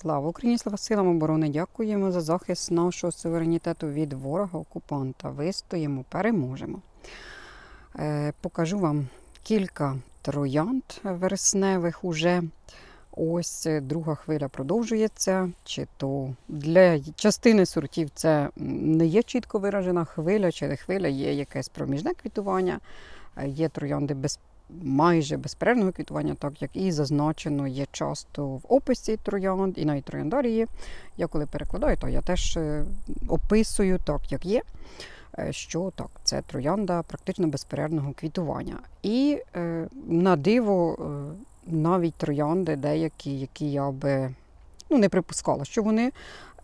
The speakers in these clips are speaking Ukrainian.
Слава Україні, слава силам оборони! Дякуємо за захист нашого суверенітету від ворога окупанта. Вистоїмо, переможемо. Е, покажу вам кілька троянд вересневих уже. Ось е, друга хвиля продовжується. Чи то для частини сортів це не є чітко виражена хвиля, чи не хвиля, є якесь проміжне квітування. Е, Є троянди без майже безперервного квітування, так як і зазначено є часто в описі троянд, і навіть трояндарії. Я коли перекладаю, то я теж е, описую так, як є. е, Що так, це троянда практично безперервного квітування. І е, на диво, е, навіть троянди, деякі, які я би ну, не припускала, що вони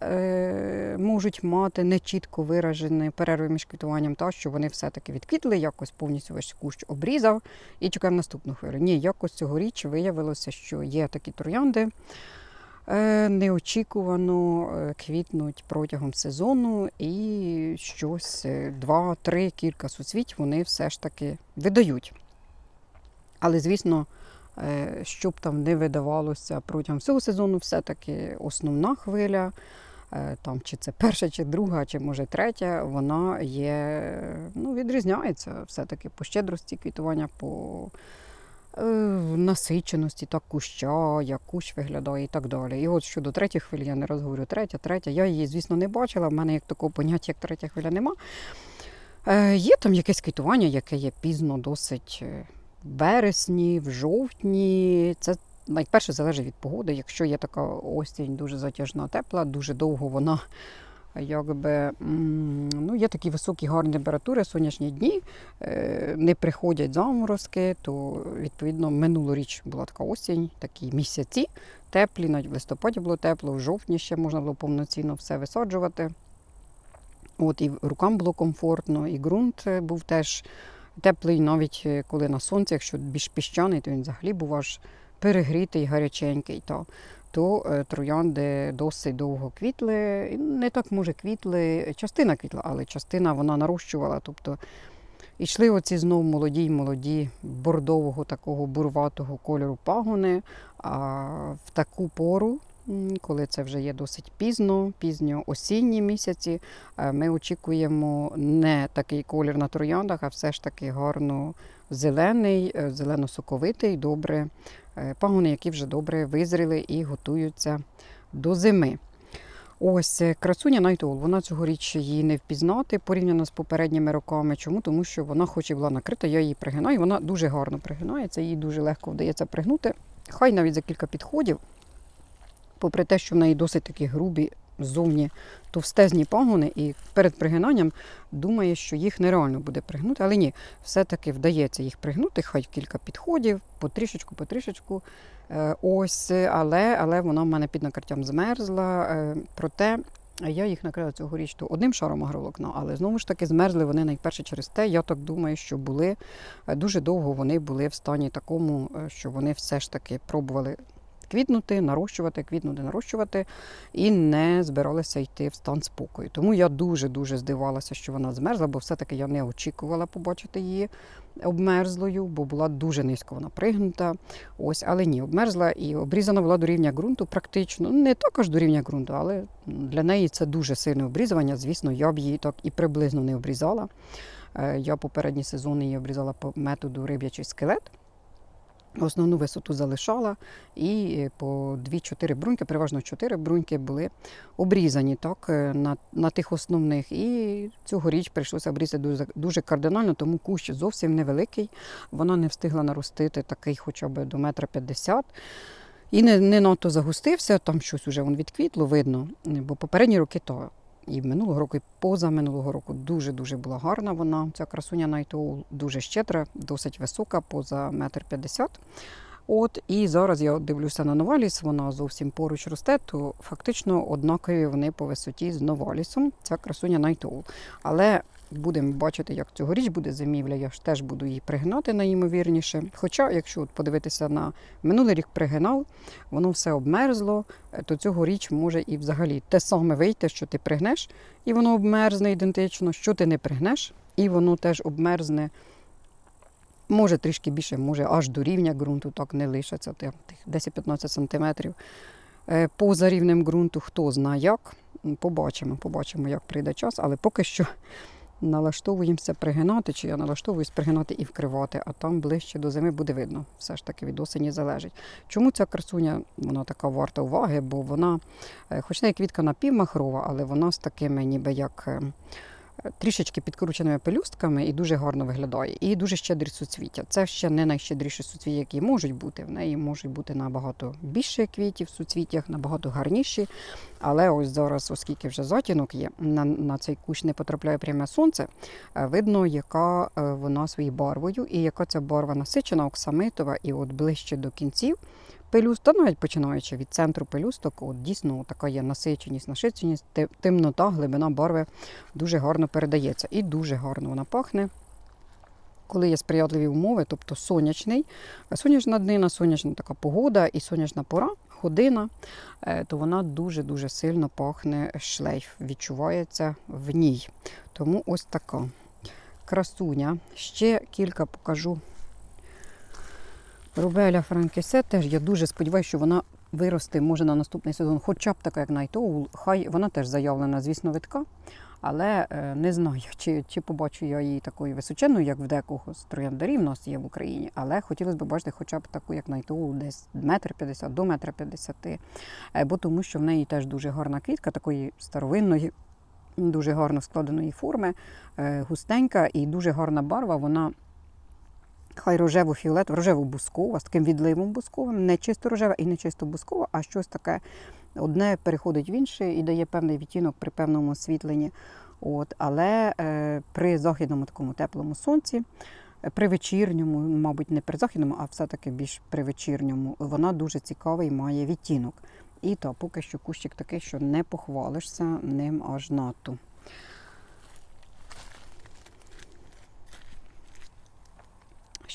е, можуть мати нечітко виражені перерви між квітуванням, та що вони все-таки відквітли, якось повністю весь кущ обрізав і чекаємо наступну хвилю. Ні, якось цьогоріч виявилося, що є такі троянди. е, Неочікувано е, квітнуть протягом сезону, і щось е, два-три кілька суцвіть вони все ж таки видають. Але, звісно, щоб там не видавалося протягом всього сезону, все-таки основна хвиля, е, там, чи це перша, чи друга, чи може третя, вона є, ну, відрізняється все-таки по щедрості квітування, по е, насиченості так, куща, як кущ виглядає і так далі. І от щодо третьої хвилі, я не раз говорю третя, третя. Я її, звісно, не бачила. В мене як такого поняття, як третя хвиля, нема. Е, є там якесь квітування, яке є пізно досить е, вересні, в жовтні. Це найперше залежить від погоди. Якщо є така осінь дуже затяжна, тепла, дуже довго вона. Якби ну, є такі високі гарні температури, сонячні дні, е, не приходять заморозки, то відповідно минулоріч була така осінь, такі місяці теплі, навіть в листопаді було тепло, в жовтні ще можна було повноцінно все висаджувати. От і рукам було комфортно, і ґрунт е, був теж теплий, навіть е, коли на сонці, якщо більш піщаний, то він взагалі був аж перегрітий, гаряченький. То, то е, троянди досить довго квітли. Не так може квітли, частина квітла, але частина вона нарощувала. Тобто йшли оці знову молоді й молоді бордового такого бурватого кольору пагони. А в таку пору, коли це вже є досить пізно, пізньо осінні місяці, е, ми очікуємо не такий колір на трояндах, а все ж таки гарно зелений, е, зелено-соковитий, добре е, пагони, які вже добре визріли і готуються до зими. Ось красуня Найтол, вона цьогоріч її не впізнати порівняно з попередніми роками. Чому? Тому що вона, хоч і була накрита, я її пригинаю, вона дуже гарно пригинається, їй дуже легко вдається пригнути. Хай навіть за кілька підходів, попри те, що в неї досить такі грубі ззовні товстезні пагони, і перед пригинанням думає, що їх нереально буде пригнути. Але ні, все-таки вдається їх пригнути, хай кілька підходів, потрішечку, потрішечку. Е, Ось, але, але вона в мене під накриттям змерзла. Е, Проте я їх накрила цьогоріч то одним шаром агроволокна, але знову ж таки змерзли вони найперше через те. Я так думаю, що були е, дуже довго вони були в стані такому, е, що вони все ж таки пробували квітнути, нарощувати, квітнути, нарощувати і не збиралися йти в стан спокою. Тому я дуже-дуже здивалася, що вона змерзла, бо все-таки я не очікувала побачити її обмерзлою, бо була дуже низько вона пригнута. Ось, але ні, обмерзла і обрізана була до рівня ґрунту практично. Не також до рівня ґрунту, але для неї це дуже сильне обрізування. Звісно, я б її так і приблизно не обрізала. Е, Я попередні сезони її обрізала по методу риб'ячий скелет. Основну висоту залишала, і е, по 2-4 бруньки, переважно 4 бруньки були обрізані так, е, на, на тих основних. І цьогоріч прийшлося обрізати дуже, дуже кардинально, тому кущ зовсім невеликий. Вона не встигла наростити такий хоча б до метра 50 і не, не надто загустився, там щось вже відквітло, видно, бо попередні роки то. І минулого року, і поза минулого року дуже-дуже була гарна вона. Ця красуня Найтоу дуже щедра, досить висока, поза метр п'ятдесят. От і зараз я дивлюся на Новаліс, вона зовсім поруч росте, то фактично однакові вони по висоті з Новалісом. Ця красуня Найтоу. Але будемо бачити, як цьогоріч буде зимівля. Я ж теж буду її пригинати найімовірніше. Хоча, якщо от подивитися на минулий рік пригинав, воно все обмерзло, е, то цьогоріч може і взагалі те саме вийти, що ти пригнеш, і воно обмерзне ідентично, що ти не пригнеш, і воно теж обмерзне. Може трішки більше, може аж до рівня ґрунту, так не лишиться тих 10-15 сантиметрів. е, поза рівнем ґрунту, хто знає як. Побачимо, побачимо, як прийде час, але поки що налаштовуємося пригинати, чи я налаштовуюсь пригинати і вкривати, а там ближче до зими буде видно. Все ж таки від осені залежить. Чому ця красуня вона така варта уваги? Бо вона, е, хоч не квітка напівмахрова, але вона з такими ніби як. Трішечки підкрученими пелюстками і дуже гарно виглядає. І дуже щедрі суцвіття. Це ще не найщедріші суцвіття, які можуть бути. В неї можуть бути набагато більше квітів в суцвіттях, набагато гарніші. Але ось зараз, оскільки вже затінок є, на, на цей кущ не потрапляє пряме сонце, е, видно, яка е, вона своєю барвою, і яка ця барва насичена, оксамитова, і от ближче до кінців. Пелюст, та навіть починаючи від центру пелюсток, от дійсно така є насиченість, насиченість, темнота, глибина барви дуже гарно передається. І дуже гарно вона пахне. Коли є сприятливі умови, тобто сонячний, сонячна днина, сонячна така погода і сонячна пора, година, е, то вона дуже-дуже сильно пахне шлейф, відчувається в ній. Тому ось така красуня. Ще кілька покажу. Рубеля Франкесе теж я дуже сподіваюся, що вона виросте може на наступний сезон, хоча б така, як Найтоул. Хай вона теж заявлена, звісно, витка. Але е, не знаю, чи, чи побачу я її такою височеною, як в декого з трояндарів нас є в Україні. Але хотілося б бачити хоча б таку, як Найтоул, десь метр п'ятдесят до метра п'ятдесяти. Е, Бо тому що в неї теж дуже гарна квітка, такої старовинної, дуже гарно складеної форми, е, густенька і дуже гарна барва. Вона хай рожево фіолет, рожево бускова, з таким відливом бусковим, не чисто рожева і не чисто бускова, а щось таке. Одне переходить в інше і дає певний відтінок при певному освітленні. От, але е, при західному такому теплому сонці, е, при вечірньому, мабуть, не при західному, а все-таки більш при вечірньому, вона дуже цікавий має відтінок. І то поки що кущик такий, що не похвалишся ним аж надто.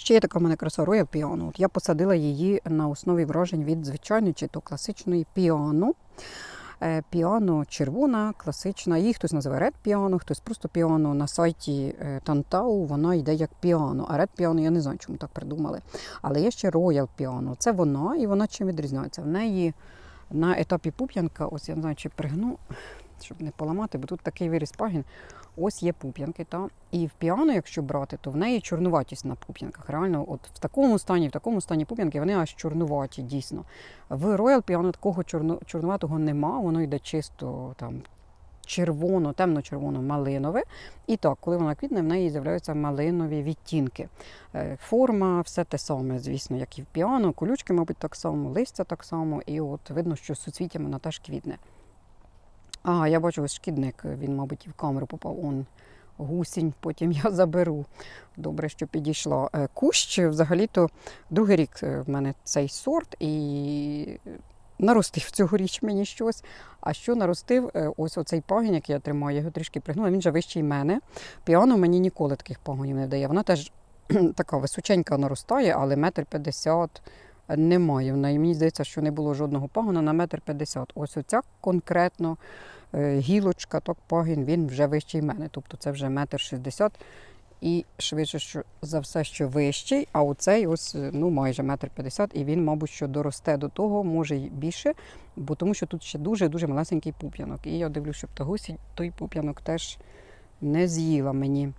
Ще є така в мене краса Piano. От я посадила її на основі вражень від звичайної чи то класичної піано. Е, Піано червона, класична. Її хтось називає Red Piano, хтось просто піано. На сайті е, Тантау вона йде як піано. А Red Piano я не знаю, чому так придумали. Але є ще Royal Piano. Це вона, і вона чим відрізняється. В неї на етапі пуп'янка, ось я не знаю, чи пригну, щоб не поламати, бо тут такий виріс пагін. Ось є пуп'янки, та і в піано, якщо брати, то в неї чорнуватість на пуп'янках. Реально, от в такому стані, в такому стані пуп'янки вони аж чорнуваті, дійсно. В Royal Piano такого чорно, чорнуватого нема, воно йде чисто там червоно, темно-червоно, малинове. І так, коли вона квітне, в неї з'являються малинові відтінки. Е, Форма, все те саме, звісно, як і в піано, колючки, мабуть, так само, листя так само, і от видно, що з суцвіттям вона теж квітне. А, я бачу ось шкідник, він, мабуть, і в камеру попав. Он гусінь, потім я заберу. Добре, що підійшла. Е, Кущ, взагалі-то, другий рік е, в мене цей сорт і наростив цьогоріч мені щось. А що наростив, Е, ось оцей пагін, який я тримаю, я його трішки пригнула, він же вищий мене. Піано мені ніколи таких пагонів не дає. Вона теж така височенька наростає, але метр п'ятдесят немає в неї. Мені здається, що не було жодного пагона на метр п'ятдесят. Ось оця конкретно е, гілочка, так пагін, він вже вищий мене. Тобто це вже метр шістдесят. І швидше що за все, що вищий, а оцей ось е, ну майже метр п'ятдесят, і він, мабуть, що доросте до того, може й більше, бо тому що тут ще дуже дуже малесенький пуп'янок. І я дивлюся, щоб та гусінь той пуп'янок теж не з'їла мені.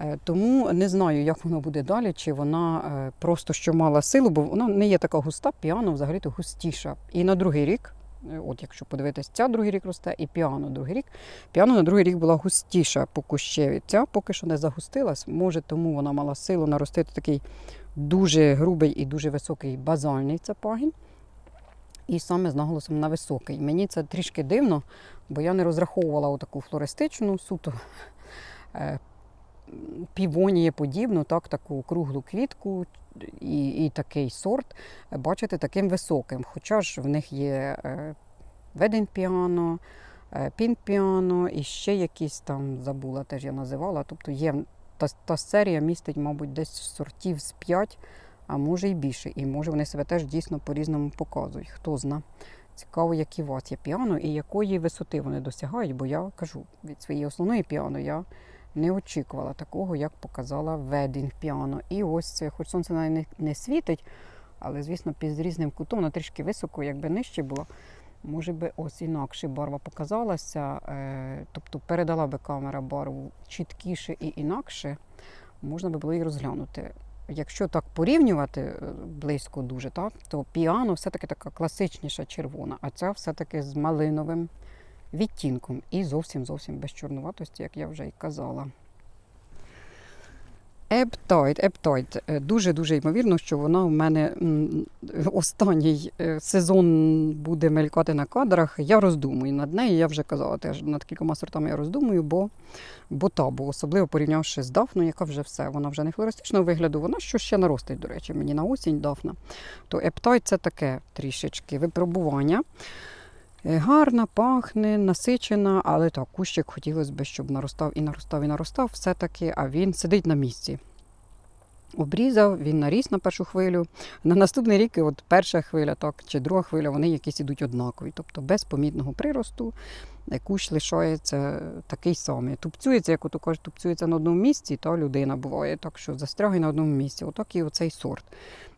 Е, Тому не знаю, як воно буде далі, чи вона е, просто що мала силу, бо вона не є така густа, піано взагалі-то густіша. І на другий рік, е, от якщо подивитись, ця другий рік росте, і піано другий рік. Піано на другий рік була густіша по кущеві. Ця поки що не загустилась. Може, тому вона мала силу наростити такий дуже грубий і дуже високий базальний цапагін. І саме з наголосом на високий. Мені це трішки дивно, бо я не розраховувала таку флористичну, суто е, півонія подібну, так, таку круглу квітку і, і такий сорт бачити таким високим. Хоча ж в них є ведень піано, пін піано і ще якісь там забула, теж я називала. Тобто є та, та серія містить, мабуть, десь сортів з 5, а може і більше. І може вони себе теж дійсно по-різному показують. Хто зна. Цікаво, які у вас є піано і якої висоти вони досягають, бо я кажу, від своєї основної піано я не очікувала такого, як показала Wedding піано. І ось це, хоч сонце навіть не, не світить, але, звісно, під різним кутом, вона трішки високо, якби нижче було. може би ось інакше барва показалася, е, тобто передала би камера барву чіткіше і інакше, можна би було її розглянути. Якщо так порівнювати е, близько дуже, так, то піано все-таки така класичніша червона, а ця все-таки з малиновим відтінком і зовсім зовсім без чорнуватості, як я вже й казала. Ептойд, ептойд. Е, Дуже-дуже ймовірно, що вона в мене останній е, сезон буде мелькати на кадрах. Я роздумую над нею. Я вже казала теж над кількома сортами я роздумую, бо, бо та, бо особливо порівнявши з Дафною, яка вже все, вона вже не флористичного вигляду, вона що ще наростить, до речі, мені на осінь Дафна. То ептойд це таке трішечки випробування. Е, Гарна, пахне, насичена, але так, кущик хотілося б, щоб наростав і наростав і наростав все-таки, а він сидить на місці. Обрізав, він наріс на першу хвилю. На наступний рік, от перша хвиля, так, чи друга хвиля, вони якісь ідуть однакові. Тобто без помітного приросту е, кущ лишається такий самий. Тупцюється, як ото кажуть, тупцюється на одному місці, то людина буває, так що застрягає на одному місці. Отак і оцей сорт.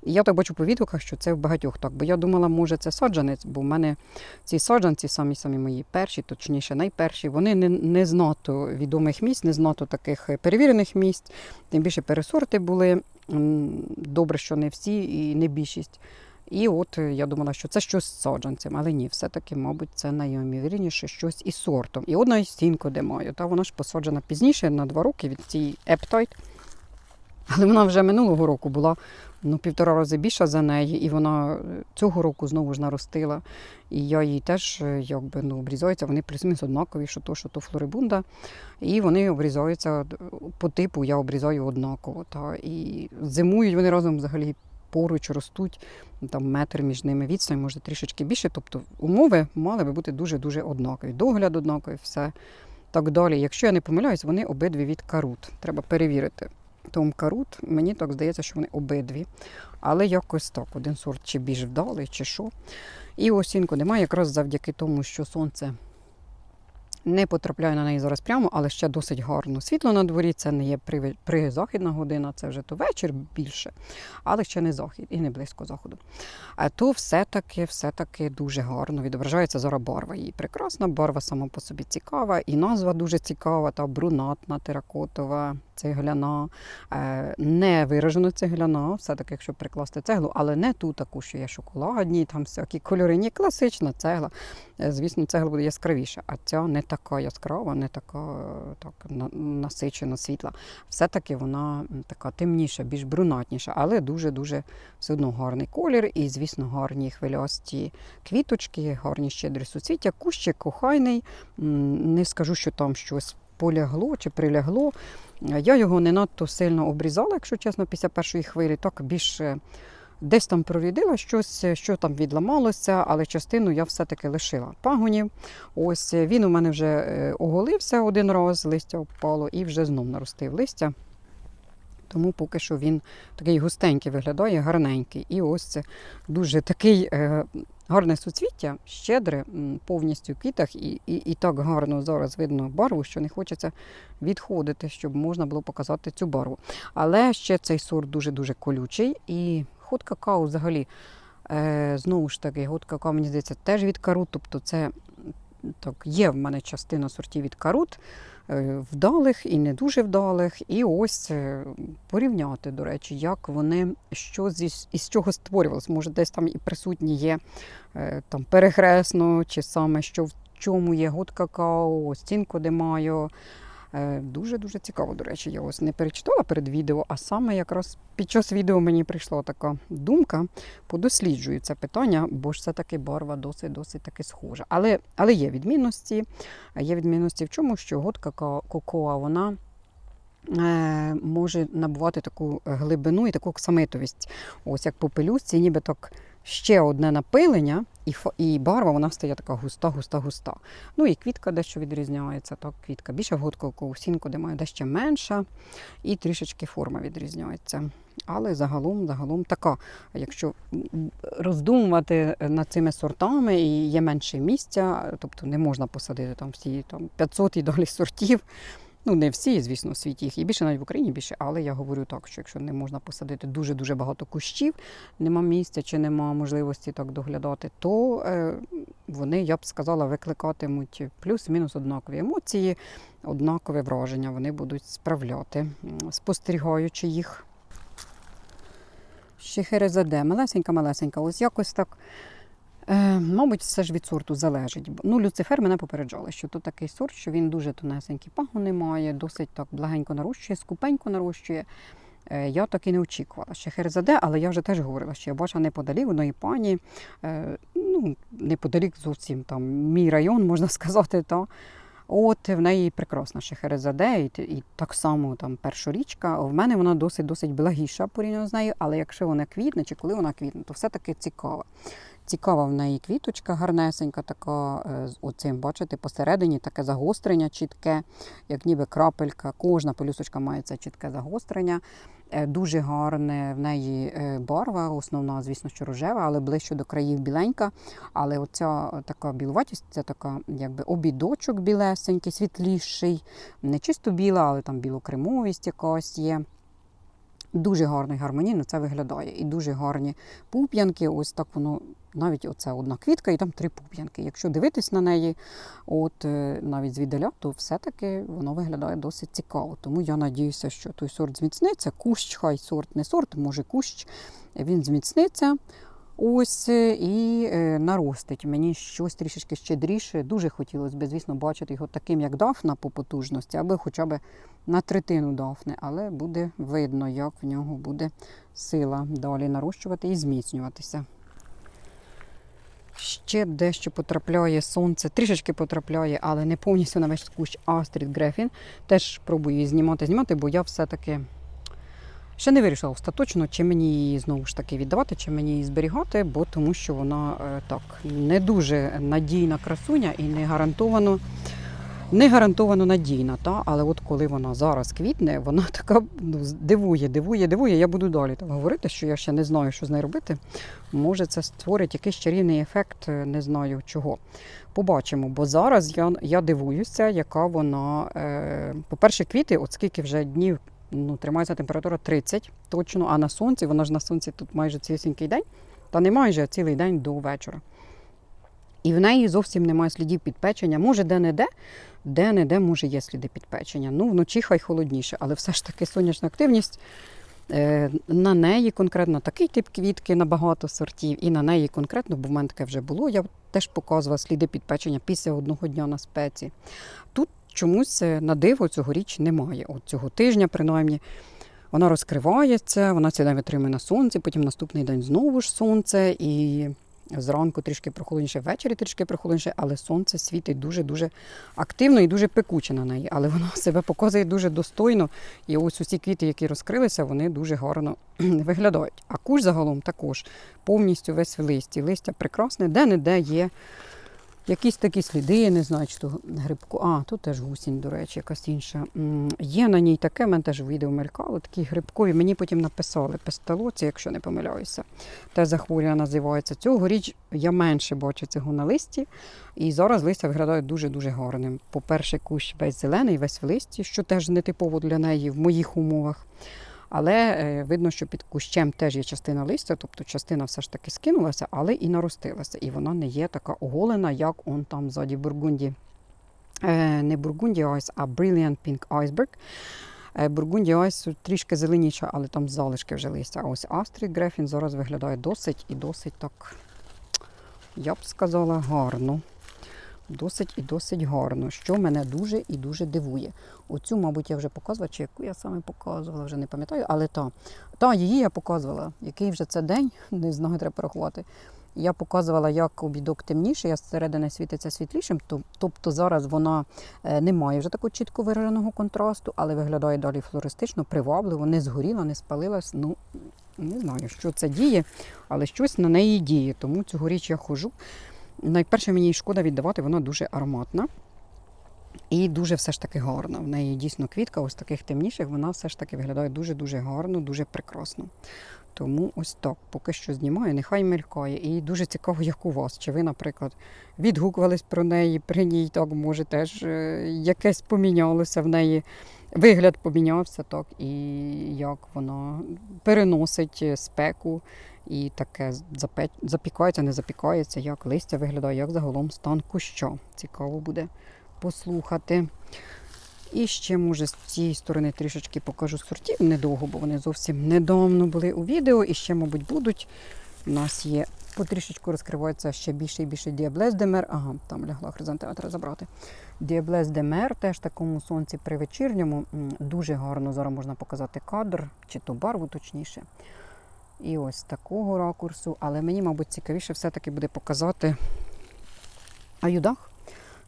І я так бачу по відгуках, що це в багатьох так. Бо я думала, може, це саджанець, бо в мене ці саджанці, самі самі мої перші, точніше, найперші, вони не, не знато відомих місць, не знато таких е, перевірених місць. Тим більше пересорти були. Добре, що не всі і не більшість. І от е, я думала, що це щось з саджанцем, але ні, все-таки, мабуть, це найімовірніше щось із сортом. І одна стінку, де маю. Та вона ж посаджена пізніше на два роки від цієї Ептойт. Але вона вже минулого року була ну, півтора рази більша за неї, і вона е, цього року знову ж наростила. І я її теж е, якби ну, обрізаються, вони плюс-мінус однакові, що то, що то флорибунда. І вони обрізаються е, по типу, я обрізаю однаково. Та, і зимують вони разом взагалі поруч ростуть, там метр між ними відстань, може трішечки більше. Тобто умови мали би бути дуже-дуже однакові. Догляд однаковий, все так далі. Якщо я не помиляюсь, вони обидві від карут. Треба перевірити. Том карут, мені так здається, що вони обидві. Але якось так, один сорт чи більш вдалий, чи що. І осінку немає, якраз завдяки тому, що сонце не потрапляє на неї зараз прямо, але ще досить гарно. Світло на дворі це не є при, призахідна година, це вже то вечір більше, але ще не захід і не близько заходу. А то все-таки, все-таки дуже гарно відображається зараз барва. Її прекрасна, барва сама по собі цікава, і назва дуже цікава, та брунатна, теракотова, цегляна, е, не виражено цегляна, все-таки, якщо прикласти цеглу, але не ту таку, що є шоколадні, там всякі кольори, ні, класична цегла. Е, Звісно, цегла буде яскравіша, а ця не така яскрава, не така е, так, насичена світла. Все-таки вона така темніша, більш брунатніша, але дуже-дуже все одно гарний колір і, звісно, гарні хвилясті квіточки, гарні щедрі суцвіття. Кущик кохайний. Не скажу, що там щось полягло чи прилягло. Я його не надто сильно обрізала, якщо чесно, після першої хвилі. Так більше десь там прорідила щось, що там відламалося, але частину я все-таки лишила пагонів. Ось е, він у мене вже е, оголився один раз, листя впало і вже знов наростив листя. Тому поки що він такий густенький виглядає, гарненький. І ось це дуже такий е, гарне суцвіття, щедре, повністю в квітах, і, і, і так гарно зараз видно барву, що не хочеться відходити, щоб можна було показати цю барву. Але ще цей сорт дуже-дуже колючий. І ход какао взагалі, е, знову ж таки, год какао, мені здається, теж від карут. Тобто це так, є в мене частина сортів від карут, вдалих і не дуже вдалих. І ось е, порівняти, до речі, як вони, що зі, із чого створювалися. Може, десь там і присутні є е, там перехресно, чи саме що в чому є гуд какао, стінку де маю. Дуже-дуже цікаво, до речі, я ось не перечитала перед відео, а саме якраз під час відео мені прийшла така думка, подосліджую це питання, бо ж все-таки барва досить-досить таки схожа. Але, але є відмінності. Є відмінності в чому, що год какао, кокоа, вона е, може набувати таку глибину і таку оксамитовість. Ось як по ніби так ще одне напилення, і, і барва вона стає така густа, густа, густа. Ну і квітка дещо відрізняється. Так, квітка більше годка ковсінку, де має дещо менша, і трішечки форма відрізняється. Але загалом, загалом така, якщо роздумувати над цими сортами, і є менше місця, тобто не можна посадити там всі там 500 і далі сортів. Ну, не всі, звісно, в світі їх є. Більше, навіть в Україні більше, але я говорю так, що якщо не можна посадити дуже-дуже багато кущів, нема місця чи нема можливості так доглядати, то е, вони, я б сказала, викликатимуть плюс-мінус однакові емоції, однакове враження. Вони будуть справляти, спостерігаючи їх. Шехерезаде, малесенька-малесенька, ось якось так. Е, мабуть, все ж від сорту залежить. Ну, Люцифер мене попереджали, що то такий сорт, що він дуже тонесенький, пагони має, досить так благенько нарощує, скупенько нарощує. Е, я так і не очікувала. Ще Херзаде, але я вже теж говорила, що я бачила неподалік одної пані, е, ну, неподалік зовсім там мій район, можна сказати, та. От в неї прекрасна Шехерезаде, і, і так само там першорічка. В мене вона досить досить благіша порівняно з нею, але якщо вона квітне чи коли вона квітне, то все-таки цікава. Цікава в неї квіточка гарнесенька, така е, з оцим, бачите, посередині таке загострення чітке, як ніби крапелька. Кожна пелюсточка має це чітке загострення. Е, Дуже гарне в неї е, барва, основна, звісно, що рожева, але ближче до країв біленька. Але оця така білуватість, це така якби обідочок білесенький, світліший, не чисто біла, але там білокремовість якась є. Дуже гарно і гармонійно це виглядає. І дуже гарні пуп'янки. Ось так воно, навіть оце одна квітка, і там три пуп'янки. Якщо дивитись на неї, от е, навіть звіддаля, то все-таки воно виглядає досить цікаво. Тому я надіюся, що той сорт зміцниться. Кущ, хай сорт не сорт, може кущ, він зміцниться. Ось е, і е, наростить мені щось трішечки щедріше. Дуже хотілося б, звісно, бачити його таким, як Дафна по потужності, аби хоча б на третину Дафни, але буде видно, як в нього буде сила далі нарощувати і зміцнюватися. Ще дещо потрапляє сонце, трішечки потрапляє, але не повністю на весь кущ Астрід Грефін. Теж пробую її знімати, знімати, бо я все-таки ще не вирішила остаточно, чи мені її знову ж таки віддавати, чи мені її зберігати, бо тому що вона е, так не дуже надійна красуня і не гарантовано. Не гарантовано надійна, та? але от коли вона зараз квітне, вона така ну, дивує, дивує, дивує. Я буду далі так говорити, що я ще не знаю, що з нею робити. Може, це створить якийсь чарівний ефект, е, не знаю чого. Побачимо, бо зараз я, я дивуюся, яка вона. Е, по-перше, квіти, от скільки вже днів ну, тримається температура 30 точно, а на сонці, вона ж на сонці тут майже цілісінький день, та не майже а цілий день до вечора. І в неї зовсім немає слідів підпечення. Може, де-не-де, де-не-де, може, є сліди підпечення. Ну, вночі хай холодніше, але все ж таки сонячна активність. е, На неї конкретно такий тип квітки на багато сортів, і на неї конкретно, бо в мене таке вже було, я теж показувала сліди підпечення після одного дня на спеці. Тут чомусь е, на диво цьогоріч немає. От цього тижня, принаймні, вона розкривається, вона цілий день витримує на сонці, потім наступний день знову ж сонце, і зранку трішки прохолодніше, ввечері трішки прохолодніше, але сонце світить дуже-дуже активно і дуже пекуче на неї. Але воно себе показує дуже достойно. І ось усі квіти, які розкрилися, вони дуже гарно виглядають. А куш загалом також повністю весь в листі. Листя прекрасне, де-не-де є якісь такі сліди, я не знаю, чи то грибку. А, тут теж гусінь, до речі, якась інша. Є на ній таке, мене теж відео мелькало, такі грибкові. Мені потім написали пестолоці, якщо не помиляюся. Те захворювання називається. Цьогоріч я менше бачу цього на листі. І зараз листя виглядає дуже-дуже гарним. По-перше, кущ весь зелений, весь в листі, що теж нетипово для неї в моїх умовах. Але е, видно, що під кущем теж є частина листя, тобто частина все ж таки скинулася, але і наростилася. І вона не є така оголена, як он там ззаді Бургунді. Е, не Бургунді Айс, а Brilliant Pink Iceberg. Е, Бургунді Айс трішки зеленіша, але там залишки вже листя. А ось Астрід Грефін зараз виглядає досить і досить так, я б сказала, гарно. Досить і досить гарно, що мене дуже і дуже дивує. Оцю, мабуть, я вже показувала, чи яку я саме показувала, вже не пам'ятаю, але та, та її я показувала. Який вже це день, не знаю, треба порахувати. Я показувала, як обідок темніший, а зсередини світиться світлішим. Тобто зараз вона е, не має вже такого чітко вираженого контрасту, але виглядає далі флористично, привабливо, не згоріла, не спалилась. Ну, не знаю, що це діє, але щось на неї діє. Тому цьогоріч я ходжу. Найперше мені шкода віддавати, вона дуже ароматна. І дуже все ж таки гарна. В неї дійсно квітка, ось таких темніших, вона все ж таки виглядає дуже-дуже гарно, дуже прекрасно. Тому ось так, поки що знімаю, нехай мелькає. І дуже цікаво, як у вас. Чи ви, наприклад, відгукувались про неї, при ній так може теж е, якесь помінялося в неї. Вигляд помінявся так, і як вона переносить спеку і таке запікається, не запікається, як листя виглядає, як загалом стан куща. Цікаво буде послухати. І ще, може, з цієї сторони трішечки покажу сортів недовго, бо вони зовсім недавно були у відео і ще, мабуть, будуть. У нас є потрішечку розкривається ще більше і більше Діаблес Демер. Ага, там лягла хризантема, треба забрати. Діаблес Демер теж такому сонці при вечірньому. Дуже гарно зараз можна показати кадр, чи то барву точніше. І ось такого ракурсу. Але мені, мабуть, цікавіше все-таки буде показати аюдах,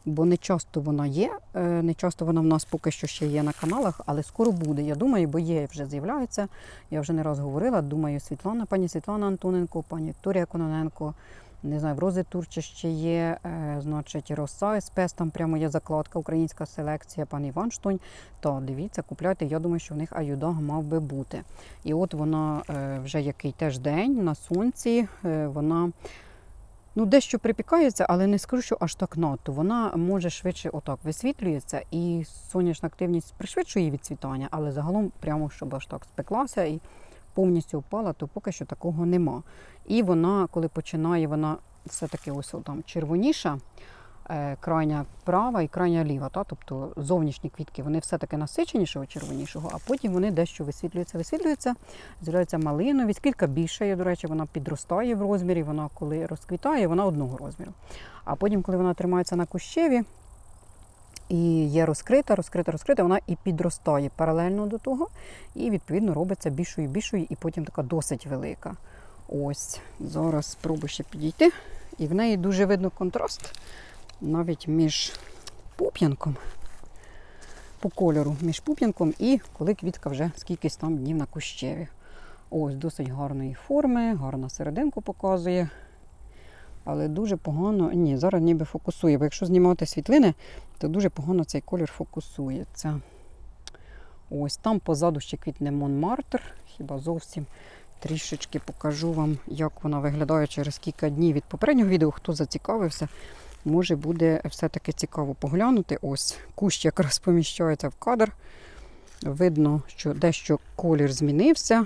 бо не часто вона є. е, Не часто вона в нас поки що ще є на каналах, але скоро буде. Я думаю, бо є вже з'являється. Я вже не раз говорила. Думаю, Світлана, пані Світлана Антоненко, пані Вікторія Кононенко. Не знаю, в Рози Турча ще є, е, значить, Роса СПС, там прямо є закладка, українська селекція, пан Іван Штонь. То дивіться, купляйте. Я думаю, що в них аюдаг мав би бути. І от вона е, вже який теж день на сонці. е, Вона ну, дещо припікається, але не скажу, що аж так надто. Вона може швидше отак висвітлюється, і сонячна активність пришвидшує відцвітання, але загалом, прямо щоб аж так спеклася і повністю впала, то поки що такого нема. І вона, коли починає, вона все-таки ось там червоніша. е, Крайня права і крайня ліва, та? тобто зовнішні квітки, вони все-таки насиченішого червонішого, а потім вони дещо висвітлюються, висвітлюються, з'являються малинові, скільки більше є, до речі, вона підростає в розмірі, вона коли розквітає, вона одного розміру. А потім, коли вона тримається на кущеві і є розкрита, розкрита, розкрита, вона і підростає паралельно до того, і відповідно робиться більшою, більшою, і потім така досить велика. Ось, зараз спробую ще підійти. І в неї дуже видно контраст навіть між пуп'янком по кольору, між пуп'янком і коли квітка вже скількись там днів на кущеві. Ось досить гарної форми, гарна серединку показує. Але дуже погано. Ні, зараз ніби фокусує. Бо якщо знімати світлини, то дуже погано цей колір фокусується. Ось там позаду ще квітне Монмартр. Хіба зовсім трішечки покажу вам, як вона виглядає через кілька днів від попереднього відео. Хто зацікавився, може буде все-таки цікаво поглянути. Ось кущ якраз поміщається в кадр. Видно, що дещо колір змінився,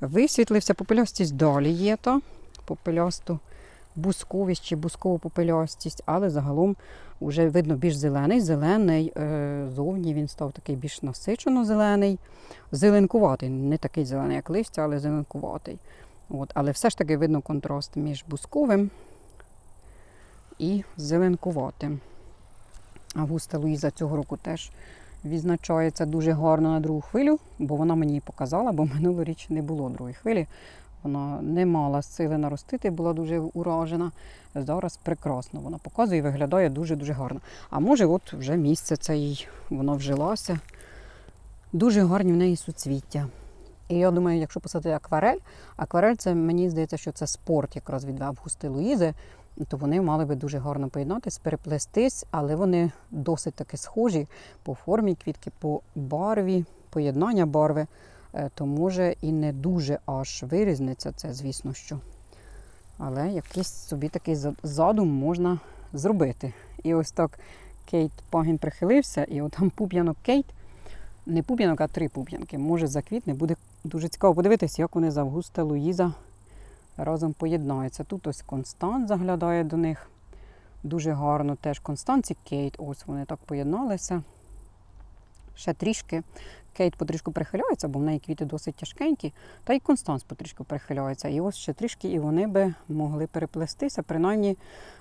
висвітлився, попелястість далі є та попелясту бусковість чи бускову попелястість, але загалом вже видно більш зелений. Зелений е, зовні він став такий більш насичено зелений, зеленкуватий, не такий зелений, як листя, але зеленкуватий. От, але все ж таки видно контраст між бусковим і зеленкуватим. Августа Луїза цього року теж відзначається дуже гарно на другу хвилю, бо вона мені показала, бо минулоріч не було другої хвилі. Вона не мала сили наростити, була дуже уражена. Зараз прекрасно вона показує і виглядає дуже-дуже гарно. А може, от вже місце це їй, воно вжилося. Дуже гарні в неї суцвіття. І я думаю, якщо писати акварель, акварель це мені здається, що це спорт якраз від Августи Луїзи, то вони мали би дуже гарно поєднатись, переплестись, але вони досить таки схожі по формі квітки, по барві, поєднання барви то може і не дуже аж вирізниться це, звісно що. Але якийсь собі такий задум можна зробити. І ось так Кейт Пагін прихилився, і от там пуп'янок Кейт, не пуп'янок, а три пуп'янки, може заквітне. Буде дуже цікаво подивитися, як вони з Августа Луїза разом поєднаються. Тут ось Констант заглядає до них. Дуже гарно теж Констанці Кейт. Ось вони так поєдналися. Ще трішки Кейт потрішку прихиляється, бо в неї квіти досить тяжкенькі, та й Констанс потрішку прихиляється. І ось ще трішки і вони би могли переплестися, принаймні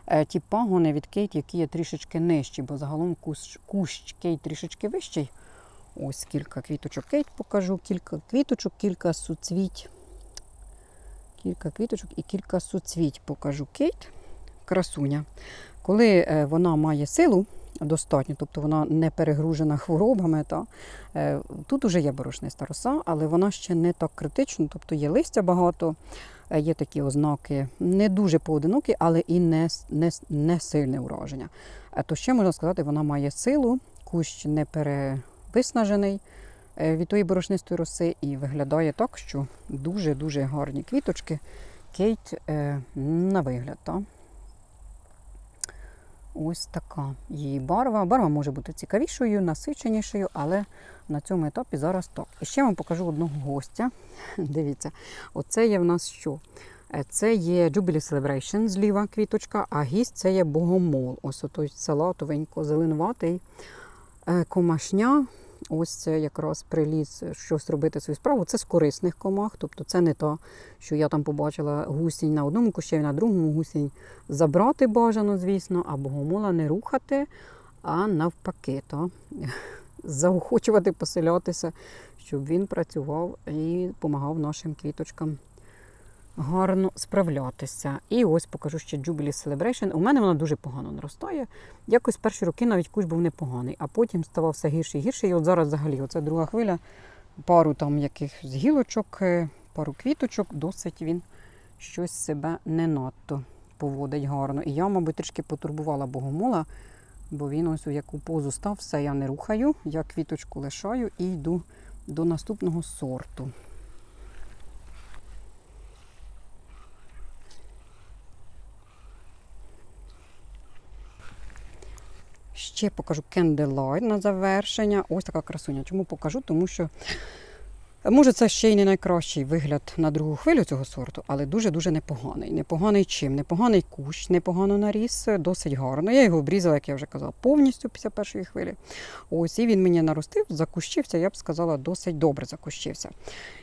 е, ті пагони від Кейт, які є трішечки нижчі, бо загалом кущ, кущ Кейт трішечки вищий. Ось кілька квіточок Кейт покажу, кілька квіточок, кілька суцвіть. Кілька квіточок і кілька суцвіть покажу Кейт. Красуня. Коли е, вона має силу, достатньо, тобто вона не перегружена хворобами. Та, е, тут вже є борошниста роса, але вона ще не так критична, тобто є листя багато, е, є такі ознаки, не дуже поодинокі, але і не, не, не сильне ураження. Е, То ще можна сказати, вона має силу, кущ не перевиснажений, від тої борошнистої роси і виглядає так, що дуже-дуже гарні квіточки. Кейт на вигляд. Так? Ось така її барва. Барва може бути цікавішою, насиченішою, але на цьому етапі зараз так. І ще вам покажу одного гостя. Дивіться, оце є в нас що? Е, Це є Jubilee Celebration зліва квіточка, а гість це є богомол. Ось отой салатовенько зеленуватий е, комашня. Ось це якраз приліз щось робити свою справу. Це з корисних комах, тобто це не то, що я там побачила гусінь на одному кущеві, на другому гусінь забрати бажано, звісно, а богомола не рухати, а навпаки, то заохочувати поселятися, щоб він працював і допомагав нашим квіточкам гарно справлятися. І ось покажу ще Jubilee Celebration. У мене вона дуже погано наростає. Якось перші роки навіть кущ був непоганий, а потім ставав все гірше і гірше. І от зараз взагалі оце друга хвиля, пару там якихось гілочок, е, пару квіточок, досить він щось себе не надто поводить гарно. І я, мабуть, трішки потурбувала богомола, бо він ось у яку позу став, все я не рухаю, я квіточку лишаю і йду до наступного сорту. Ще покажу Candlelight на завершення. Ось така красуня. Чому покажу? Тому що може це ще й не найкращий вигляд на другу хвилю цього сорту, але дуже-дуже непоганий. Непоганий чим? Непоганий кущ, непогано наріс, досить гарно. Я його обрізала, як я вже казала, повністю після першої хвилі. Ось і він мені наростив, закущився, я б сказала, досить добре закущився.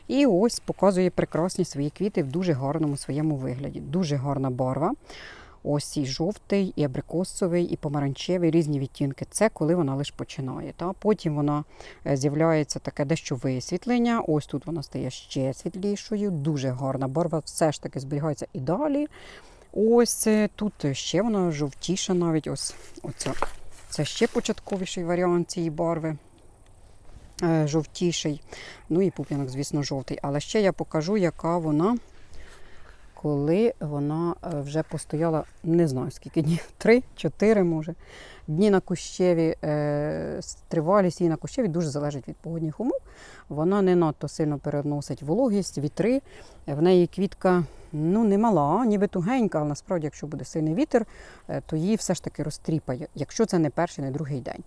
І ось показує прекрасні свої квіти в дуже гарному своєму вигляді. Дуже гарна барва. Ось і жовтий, і абрикосовий, і помаранчевий, різні відтінки. Це коли вона лише починає. Та? Потім вона е, з'являється таке дещо висвітлення. Ось тут вона стає ще світлішою, дуже гарна. Барва все ж таки зберігається і далі. Ось е, тут ще вона жовтіша навіть. Ось оця. Це ще початковіший варіант цієї барви. е, Жовтіший. Ну і пуп'янок, звісно, жовтий. Але ще я покажу, яка вона коли вона е, вже постояла, не знаю скільки днів, три-чотири може. Дні на кущеві, е, тривалість її на кущеві дуже залежить від погодних умов. Вона не надто сильно переносить вологість, вітри. В неї квітка ну, не мала, ніби тугенька, але насправді, якщо буде сильний вітер, е, то її все ж таки розтріпає, якщо це не перший, не другий день.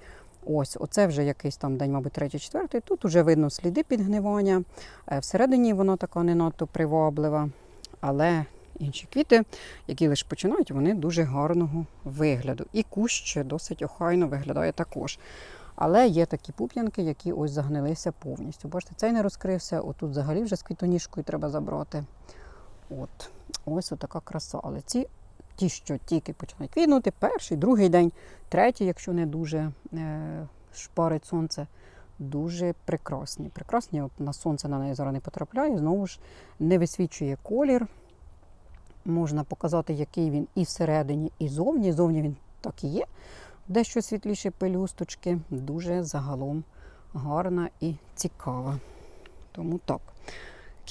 Ось, оце вже якийсь там день, мабуть, третій, четвертий. Тут вже видно сліди підгнивання. Всередині вона така не надто приваблива. Але інші квіти, які лише починають, вони дуже гарного вигляду. І кущ досить охайно виглядає також. Але є такі пуп'янки, які ось загнилися повністю. Бачите, цей не розкрився, отут взагалі вже з квітоніжкою треба забрати. От, ось отака краса. Але ці, ті, що тільки починають квітнути, перший, другий день, третій, якщо не дуже е, шпарить сонце, дуже прекрасні. Прекрасні, на сонце на неї зараз не потрапляє, знову ж не висвічує колір. Можна показати, який він і всередині, і зовні. Зовні він так і є. Дещо світліші пелюсточки, дуже загалом гарна і цікава. Тому так.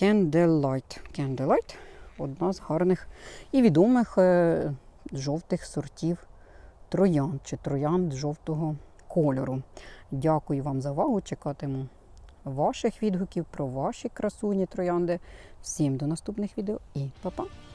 Candlelight. Candlelight одна з гарних і відомих е, жовтих сортів троянд чи троянд жовтого кольору. Дякую вам за увагу. Чекатиму ваших відгуків про ваші красуні троянди. Всім до наступних відео і па-па!